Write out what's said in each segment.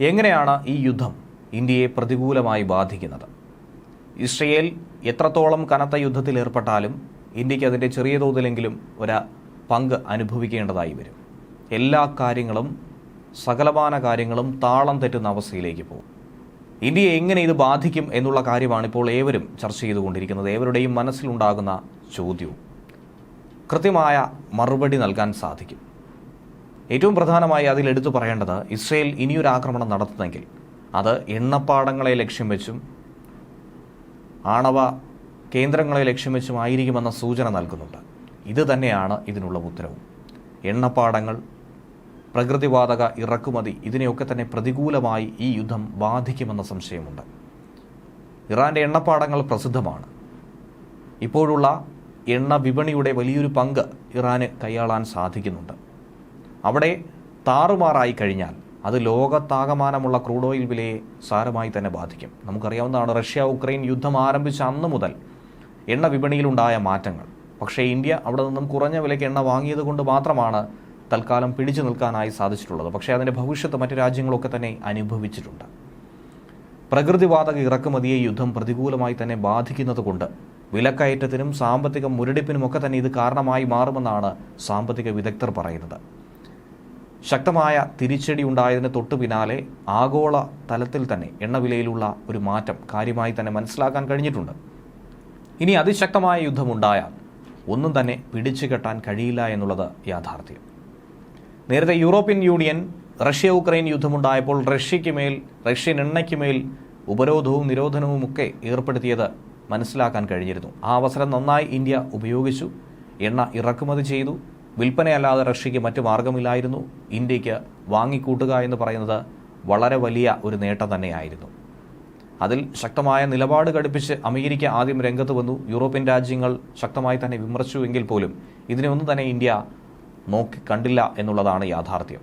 എങ്ങനെയാണ് ഈ യുദ്ധം ഇന്ത്യയെ പ്രതികൂലമായി ബാധിക്കുന്നത്? ഇസ്രയേൽ എത്രത്തോളം കനത്ത യുദ്ധത്തിൽ ഏർപ്പെട്ടാലും ഇന്ത്യയ്ക്ക് അതിന്റെ ചെറിയ തോതിലെങ്കിലും ഒരു പങ്ക് അനുഭവിക്കേണ്ടതായി വരും. എല്ലാ കാര്യങ്ങളും സകലമാന കാര്യങ്ങളും താളം തെറ്റുന്ന അവസ്ഥയിലേക്ക് പോകും. ഇന്ത്യയെ എങ്ങനെ ഇത് ബാധിക്കും എന്നുള്ള കാര്യമാണ് ഇപ്പോൾ ഏവരും ചർച്ച ചെയ്തുകൊണ്ടിരിക്കുന്നത്. ഏവരുടെയും മനസ്സിലുണ്ടാകുന്ന ചോദ്യവും കൃത്യമായ മറുപടി നൽകാൻ സാധിക്കും. ഏറ്റവും പ്രധാനമായി അതിൽ എടുത്തു പറയേണ്ടത് ഇസ്രയേൽ ഇനിയൊരു ആക്രമണം നടത്തുന്നെങ്കിൽ അത് എണ്ണപ്പാടങ്ങളെ ലക്ഷ്യം വെച്ചും ആണവ കേന്ദ്രങ്ങളെ ലക്ഷ്യം വെച്ചും ആയിരിക്കുമെന്ന സൂചന നൽകുന്നുണ്ട്. ഇത് തന്നെയാണ് ഇതിനുള്ള ഉത്തരവും. എണ്ണപ്പാടങ്ങൾ പ്രകൃതിവാതക ഇറക്കുമതി ഇതിനെയൊക്കെ തന്നെ പ്രതികൂലമായി ഈ യുദ്ധം ബാധിക്കുമെന്ന സംശയമുണ്ട്. ഇറാന്റെ എണ്ണപ്പാടങ്ങൾ പ്രസിദ്ധമാണ്. ഇപ്പോഴുള്ള എണ്ണ വിപണിയുടെ വലിയൊരു പങ്ക് ഇറാന് കൈയാളാൻ സാധിക്കുന്നുണ്ട്. അവിടെ താറുമാറായി കഴിഞ്ഞാൽ അത് ലോകത്താകമാനമുള്ള ക്രൂഡ് ഓയിൽ വിലയെ സാരമായി തന്നെ ബാധിക്കും. നമുക്കറിയാവുന്നതാണ് റഷ്യ ഉക്രൈൻ യുദ്ധം ആരംഭിച്ച അന്ന് മുതൽ എണ്ണ വിപണിയിലുണ്ടായ മാറ്റങ്ങൾ. പക്ഷേ ഇന്ത്യ അവിടെ നിന്നും കുറഞ്ഞ വിലയ്ക്ക് എണ്ണ വാങ്ങിയത് കൊണ്ട് മാത്രമാണ് തൽക്കാലം പിടിച്ചു നിൽക്കാനായി സാധിച്ചിട്ടുള്ളത്. പക്ഷേ അതിന്റെ ഭവിഷ്യത്ത് മറ്റ് രാജ്യങ്ങളൊക്കെ തന്നെ അനുഭവിച്ചിട്ടുണ്ട്. പ്രകൃതിവാതക ഇറക്കുമതിയെ യുദ്ധം പ്രതികൂലമായി തന്നെ ബാധിക്കുന്നത് കൊണ്ട് വിലക്കയറ്റത്തിനും സാമ്പത്തിക മുരടിപ്പിനുമൊക്കെ തന്നെ ഇത് കാരണമായി മാറുമെന്നാണ് സാമ്പത്തിക വിദഗ്ധർ പറയുന്നത്. ശക്തമായ തിരിച്ചടി ഉണ്ടായതിന് തൊട്ടു പിന്നാലെ ആഗോള തലത്തിൽ തന്നെ എണ്ണവിലയിലുള്ള ഒരു മാറ്റം കാര്യമായി തന്നെ മനസ്സിലാക്കാൻ കഴിഞ്ഞിട്ടുണ്ട്. ഇനി അതിശക്തമായ യുദ്ധമുണ്ടായാൽ ഒന്നും തന്നെ പിടിച്ചു കെട്ടാൻ കഴിയില്ല എന്നുള്ളത് യാഥാർത്ഥ്യം. നേരത്തെ യൂറോപ്യൻ യൂണിയൻ റഷ്യ ഉക്രൈൻ യുദ്ധമുണ്ടായപ്പോൾ റഷ്യയ്ക്ക് മേൽ റഷ്യൻ എണ്ണയ്ക്ക് മേൽ ഉപരോധവും നിരോധനവും ഒക്കെ ഏർപ്പെടുത്തിയത് മനസ്സിലാക്കാൻ കഴിഞ്ഞിരുന്നു. ആ അവസരം നന്നായി ഇന്ത്യ ഉപയോഗിച്ചു. എണ്ണ ഇറക്കുമതി ചെയ്തു. വിൽപ്പനയല്ലാതെ റഷ്യയ്ക്ക് മറ്റു മാർഗമില്ലായിരുന്നു ഇന്ത്യയ്ക്ക് വാങ്ങിക്കൂട്ടുക എന്ന് പറയുന്നത് വളരെ വലിയ ഒരു നേട്ടം തന്നെയായിരുന്നു. അതിൽ ശക്തമായ നിലപാട് ഘടിപ്പിച്ച് അമേരിക്ക ആദ്യം രംഗത്ത് വന്നു. യൂറോപ്യൻ രാജ്യങ്ങൾ ശക്തമായി തന്നെ വിമർശിച്ചു എങ്കിൽ പോലും ഇതിനെ ഒന്നും തന്നെ ഇന്ത്യ നോക്കി കണ്ടില്ല എന്നുള്ളതാണ് യാഥാർത്ഥ്യം.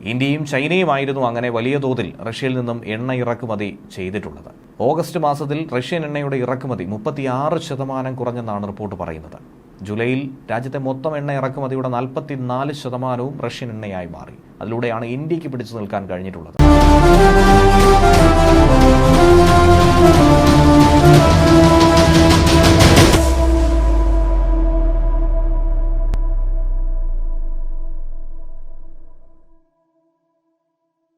ഇന്ത്യയും ചൈനയുമായിരുന്നു അങ്ങനെ വലിയ തോതിൽ റഷ്യയിൽ നിന്നും എണ്ണ ഇറക്കുമതി ചെയ്തിട്ടുള്ളത്. ഓഗസ്റ്റ് മാസത്തിൽ റഷ്യൻ എണ്ണയുടെ ഇറക്കുമതി മുപ്പത്തിയാറ് ശതമാനം കുറഞ്ഞെന്നാണ് റിപ്പോർട്ട് പറയുന്നത്. ജൂലൈയിൽ രാജ്യത്തെ മൊത്തം എണ്ണ ഇറക്കുമതിയുടെ നാൽപ്പത്തിനാല് ശതമാനവും റഷ്യൻ എണ്ണയായി മാറി. അതിലൂടെയാണ് ഇന്ത്യയ്ക്ക് പിടിച്ചു നിൽക്കാൻ കഴിഞ്ഞിട്ടുള്ളത്.